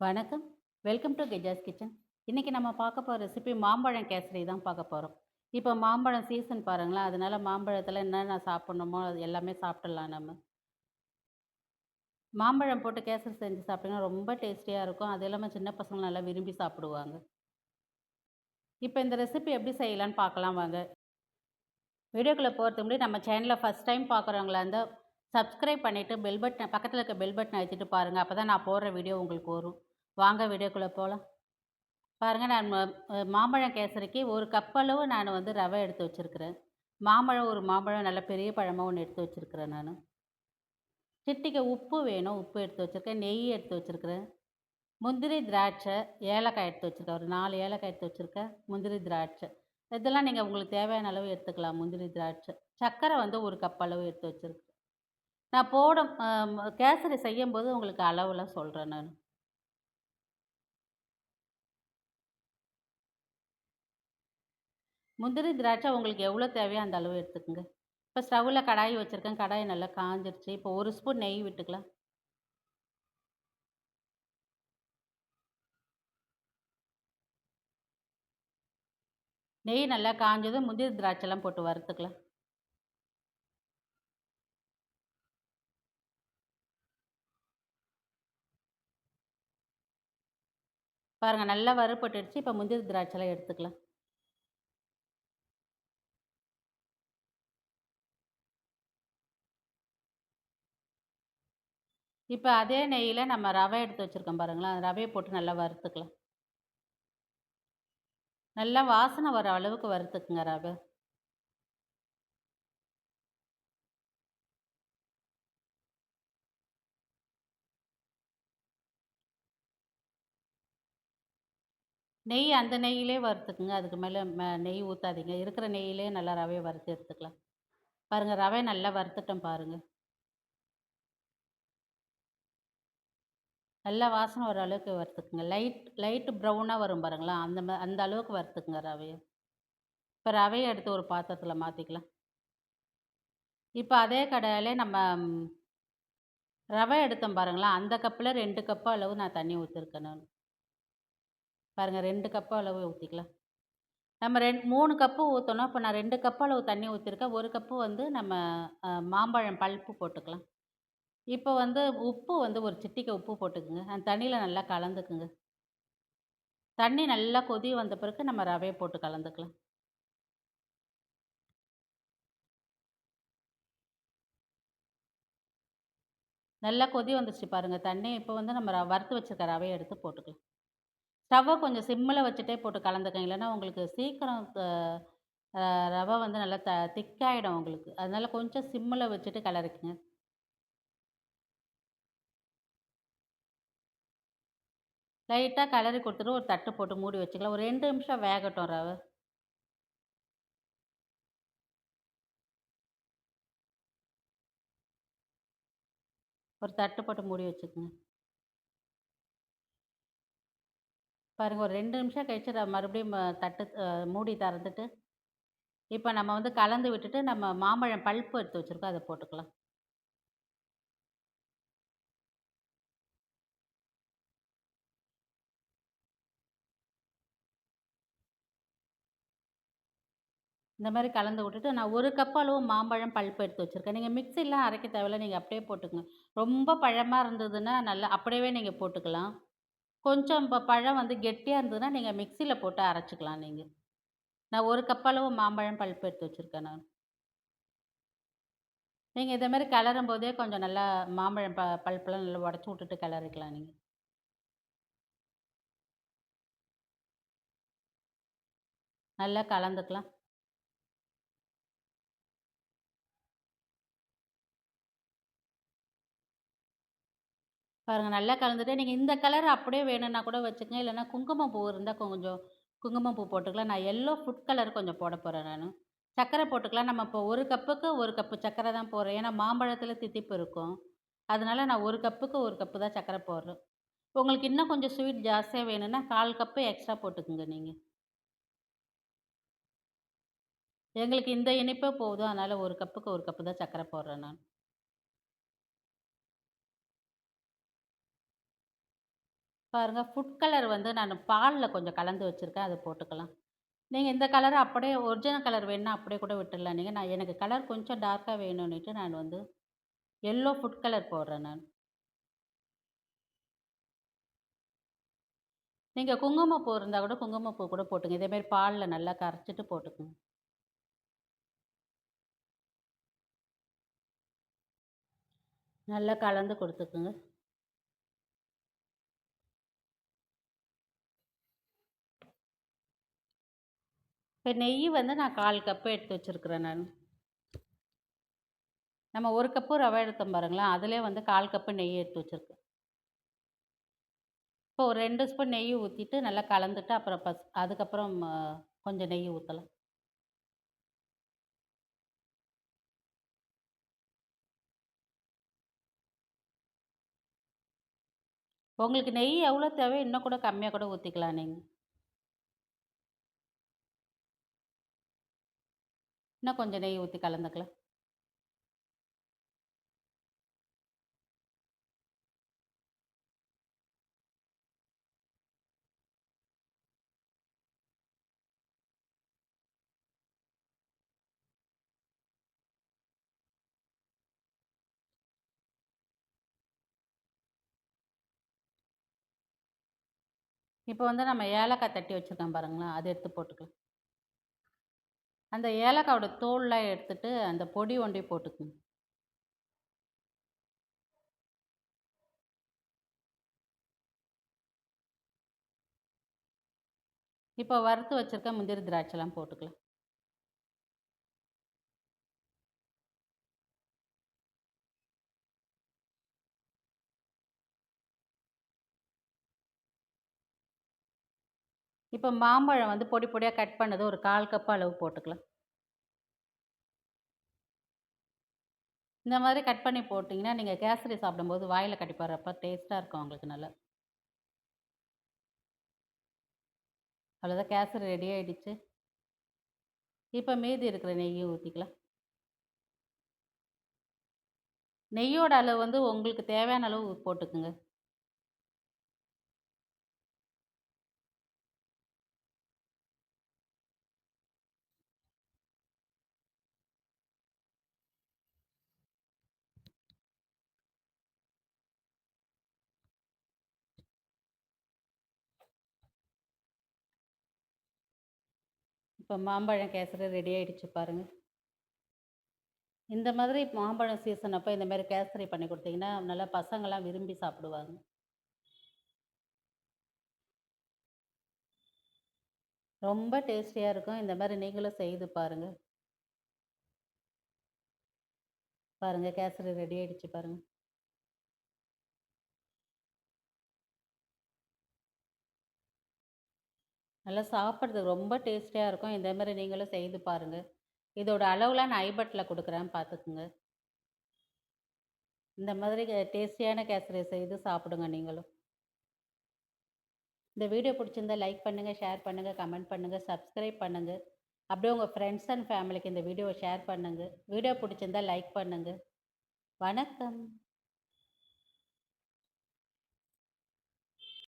வணக்கம். Welcome to Geja's kitchen. இன்றைக்கி நம்ம பார்க்க போகிற ரெசிபி மாம்பழம் கேசரி தான் பார்க்க போகிறோம் இப்போ மாம்பழம் சீசன் பாருங்களேன். அதனால் மாம்பழத்தில் என்னென்ன சாப்பிட்ணுமோ அது எல்லாமே சாப்பிட்டுடலாம் நம்ம. மாம்பழம் போட்டு கேசரி செஞ்சு சாப்பிட்டிங்கன்னா ரொம்ப டேஸ்டியாக இருக்கும். அது இல்லாமல் சின்ன பசங்க நல்லா விரும்பி சாப்பிடுவாங்க. இப்போ இந்த ரெசிபி எப்படி செய்யலான்னு பார்க்கலாம் வாங்க. வீடியோக்குள்ள போறதுக்கு முன்னாடி நம்ம சேனலை ஃபஸ்ட் டைம் பார்க்குறவங்களா இருந்தால் சப்ஸ்கிரைப் பண்ணிவிட்டு பெல் பட்டன் பக்கத்தில் இருக்க பெல் வச்சுட்டு பாருங்கள் அப்போ தான் நான் போடுற வீடியோ உங்களுக்கு வரும். வாங்க வீடியோக்குள்ளே போகலாம் பாருங்கள் நான் மாம்பழம் கேசரிக்கு ஒரு கப்பளவு நான் வந்து ரவை எடுத்து வச்சுருக்கிறேன். மாம்பழம் ஒரு மாம்பழம் நல்ல பெரிய பழமாக ஒன்று எடுத்து வச்சுருக்கிறேன் நான். சிட்டிக்கு உப்பு வேணும். உப்பு எடுத்து வச்சுருக்கேன். நெய் எடுத்து வச்சுருக்கிறேன். முந்திரி, திராட்சை, ஏலக்காய் எடுத்து வச்சுருக்கேன். ஒரு நாலு ஏலக்காய் எடுத்து வச்சுருக்கேன். முந்திரி, திராட்சை. இதெல்லாம் நீங்கள் உங்களுக்கு தேவையான அளவு எடுத்துக்கலாம். முந்திரி, திராட்சை. சர்க்கரை வந்து ஒரு கப் அளவு எடுத்து வச்சுருக்கேன். நான் போடும் கேசரி செய்யும்போது உங்களுக்கு அளவுலாம் சொல்கிறேன் நான். முந்திரி, திராட்சை உங்களுக்கு எவ்வளோ தேவையோ அந்த அளவு எடுத்துக்கோங்க இப்போ ஸ்டவ்வில் கடாய் வச்சுருக்கேன் கடாய் நல்லா காஞ்சிருச்சு. இப்போ ஒரு ஸ்பூன் நெய் விட்டுக்கலாம். நெய் நல்லா காஞ்சதும் முந்திரி, திராட்சைலாம் போட்டு வறுத்துக்கலாம். பாருங்கள் நல்லா வறுப்பட்டுடுச்சு இப்போ முந்திரி, திராட்சைலாம் எடுத்துக்கலாம். இப்போ அதே நெய்யில் நம்ம ரவை எடுத்து வச்சிருக்கோம் பாருங்களேன். அந்த ரவையை போட்டு நல்லா வறுத்துக்கலாம். நல்லா வாசனை வர அளவுக்கு வறுத்துக்குங்க ரவை. நெய் அந்த நெய்யிலே வறுத்துக்குங்க. அதுக்கு மேலே ம நெய் ஊற்றாதீங்க இருக்கிற நெய்யிலே நல்லா ரவையை வறுத்து எடுத்துக்கலாம். பாருங்கள் ரவை நல்லா வறுத்துட்டோம் பாருங்கள் நல்லா வாசனை வர அளவுக்கு வறுத்துக்குங்க. லைட் லைட்டு ப்ரௌனாக வரும் பாருங்களேன். அந்த மா அந்த அளவுக்கு வறுத்துக்குங்க ரவையை இப்போ ரவையை எடுத்து ஒரு பாத்திரத்தில் மாற்றிக்கலாம் இப்போ அதே கடாயிலே நம்ம ரவை எடுத்தோம் பாருங்களேன். அந்த கப்பில் ரெண்டு கப்பு அளவு நான் தண்ணி ஊற்றிருக்கேன் பாருங்கள் ரெண்டு 2 அளவு ஊற்றிக்கலாம் நம்ம ரெண் மூணு கப்பு ஊற்றணும் இப்போ நான் ரெண்டு கப்பு அளவு தண்ணி ஊற்றிருக்கேன் ஒரு கப்பு வந்து நம்ம மாம்பழம் பல்ப்பு போட்டுக்கலாம். இப்போ வந்து உப்பு வந்து ஒரு சிட்டிக்கை உப்பு போட்டுக்குங்க அந்த தண்ணியில் நல்லா கலந்துக்குங்க. தண்ணி நல்லா கொதி வந்த பிறகு நம்ம ரவையை போட்டு கலந்துக்கலாம். நல்லா கொதி வந்துருச்சு பாருங்கள் தண்ணி. இப்போ வந்து நம்ம ர வறுத்து வச்சிருக்க ரவையை எடுத்து போட்டுக்கலாம். ஸ்டவ்வை கொஞ்சம் சிம்மில் வச்சுட்டே போட்டு கலந்துக்கங்க. இல்லைன்னா உங்களுக்கு சீக்கிரம் ரவை வந்து நல்லா த திக்காயிடும் உங்களுக்கு. அதனால் கொஞ்சம் சிம்மில் வச்சுட்டு கிளறிக்கங்க. லைட்டாக கலரி கொடுத்துட்டு ஒரு தட்டு போட்டு மூடி வச்சுக்கலாம். ஒரு ரெண்டு நிமிஷம் வேகட்டும் ரவை. ஒரு தட்டு போட்டு மூடி வச்சுக்கோங்க பாருங்கள் ஒரு ரெண்டு நிமிஷம் கழிச்சு மறுபடியும் தட்டு மூடி திறந்துட்டு, இப்போ நம்ம வந்து கலந்து விட்டுட்டு நம்ம மாம்பழம் பல்ப்பு எடுத்து வச்சுருக்கோம் அதை போட்டுக்கலாம். இந்த மாதிரி கலந்து விட்டுட்டு, நான் ஒரு கப் அளவு மாம்பழம் பல்ப்பு எடுத்து வச்சுருக்கேன் நீங்கள் மிக்ஸிலாம் அரைக்க தேவையில்ல. நீங்கள் அப்படியே போட்டுக்கங்க. ரொம்ப பழமாக இருந்ததுன்னா நல்லா அப்படியே நீங்கள் போட்டுக்கலாம். கொஞ்சம் ப பழம் வந்து கெட்டியாக இருந்ததுன்னா, நீங்கள் மிக்சியில் போட்டு அரைச்சிக்கலாம் நீங்கள் நான் ஒரு கப் அளவு மாம்பழம் பல்ப்பு எடுத்து வச்சுருக்கேன் நான். நீங்கள் இதே கிளறும் போதே கொஞ்சம் நல்லா மாம்பழம் ப பல்ப்புலாம் நல்லா உடச்சி விட்டுட்டு கிளறிக்கலாம் நீங்கள் நல்லா கலந்துக்கலாம். பாருங்கள் நல்லா கலந்துட்டு, நீங்கள் இந்த கலர் அப்படியே வேணும்னா கூட வச்சுக்கங்க. இல்லைனா குங்குமம் பூ இருந்தால் கொஞ்சம் குங்குமம் பூ போட்டுக்கலாம். நான் எல்லோ ஃபுட் கலர் கொஞ்சம் போட போகிறேன் நான் சர்க்கரை போட்டுக்கலாம். நம்ம இப்போ ஒரு கப்புக்கு ஒரு கப்பு சர்க்கரை தான் போடுறேன். ஏன்னா மாம்பழத்தில் தித்திப்பு இருக்கும். அதனால் நான் ஒரு கப்புக்கு ஒரு கப்பு தான் சர்க்கரை போடுறேன். உங்களுக்கு இன்னும் கொஞ்சம் ஸ்வீட் ஜாஸ்தியாக வேணும்னா 1/4 கப்பு எக்ஸ்ட்ரா போட்டுக்கங்க நீங்கள் எங்களுக்கு இந்த இனிப்பே போதும். அதனால் ஒரு கப்புக்கு ஒரு கப்பு தான் சர்க்கரை போடுறேன் நான். பாருங்கள் ஃபுட் கலர் வந்து நான் பாலில் கொஞ்சம் கலந்து வச்சுருக்கேன் அதை போட்டுக்கலாம். நீங்கள் இந்த கலரை அப்படியே ஒரிஜினல் கலர் வேணுன்னா அப்படியே கூட விட்டுடலாம் நீங்கள் நான் எனக்கு கலர் கொஞ்சம் டார்க்காக வேணும்னுட்டு நான் வந்து எல்லோ ஃபுட் கலர் போடுறேன் நான். நீங்கள் குங்குமப்பூ இருந்தால் கூட குங்குமப்பூ கூட போட்டுங்க. இதேமாரி பாலில் நல்லா கரைச்சிட்டு போட்டுக்கோங்க. நல்லா கலந்து கொடுத்துக்குங்க. இப்போ நெய் வந்து நான் கால் கப்பு எடுத்து வச்சுருக்குறேன் நான். நம்ம ஒரு கப்பு ரவை எடுத்தோம் பாருங்களேன் அதிலே வந்து கால் கப்பு நெய் எடுத்து வச்சுருக்கேன். இப்போ ஒரு ரெண்டு ஸ்பூன் நெய் ஊற்றிட்டு நல்லா கலந்துட்டு அப்புறம் பஸ் அதுக்கப்புறம் கொஞ்சம் நெய் ஊற்றலாம் உங்களுக்கு நெய் எவ்வளோ தேவை இன்னும் கூட கம்மியாக கூட ஊற்றிக்கலாம் நீங்கள் இன்னும் கொஞ்சம் நெய் ஊற்றி கலந்துக்கலாம் இப்போ வந்து நம்ம ஏலக்காய் தட்டி வச்சுருக்கோம் பாருங்களேன் அதை எடுத்து போட்டுக்கலாம். அந்த ஏலக்காவோட தோல்லாம் எடுத்துட்டு அந்த பொடி ஒண்டி போட்டுக்கணும் இப்போ வறுத்து வச்சுருக்க முந்திரி திராட்சைலாம் போட்டுக்கலாம். இப்போ மாம்பழம் வந்து பொடி பொடியாக கட் பண்ணது ஒரு கால் கப் அளவு போட்டுக்கலாம். இந்த மாதிரி கட் பண்ணி போட்டிங்கன்னா நீங்கள் கேசரி சாப்பிடும்போது வாயில் கட்டிப்படுறப்ப டேஸ்ட்டாக இருக்கும் உங்களுக்கு நல்லா. அவ்வளோதான் கேசரி ரெடி ஆகிடுச்சு இப்போ மீதி இருக்கிற நெய்யை ஊற்றிக்கலாம் நெய்யோட அளவு வந்து உங்களுக்கு தேவையான அளவு போட்டுக்குங்க. இப்போ மாம்பழம் கேசரி ரெடி ஆகிடுச்சு பாருங்கள் இந்த மாதிரி மாம்பழம் சீசன் அப்போ இந்த மாதிரி கேசரி பண்ணி கொடுத்தீங்கன்னா நல்லா பசங்கள்லாம் விரும்பி சாப்பிடுவாங்க. ரொம்ப டேஸ்டியாக இருக்கும். இந்த மாதிரி நீங்களும் செய்து பாருங்கள் பாருங்கள் கேசரி ரெடி ஆகிடுச்சு பாருங்கள் நல்லா சாப்பிட்றதுக்கு ரொம்ப டேஸ்டியாக இருக்கும். இந்த மாதிரி நீங்களும் செய்து பாருங்கள் இதோட அளவுலாம் நான் ஐபட்டில் கொடுக்குறேன் பார்த்துக்குங்க இந்த மாதிரி டேஸ்டியான கேசரி செய்து சாப்பிடுங்க நீங்களும். இந்த வீடியோ பிடிச்சிருந்தா லைக் பண்ணுங்கள் ஷேர் பண்ணுங்கள் கமெண்ட் பண்ணுங்கள் சப்ஸ்கிரைப் பண்ணுங்கள் அப்படியே உங்கள் ஃப்ரெண்ட்ஸ் அண்ட் ஃபேமிலிக்கு இந்த வீடியோவை ஷேர் பண்ணுங்கள் வீடியோ பிடிச்சிருந்தா லைக் பண்ணுங்கள் வணக்கம்.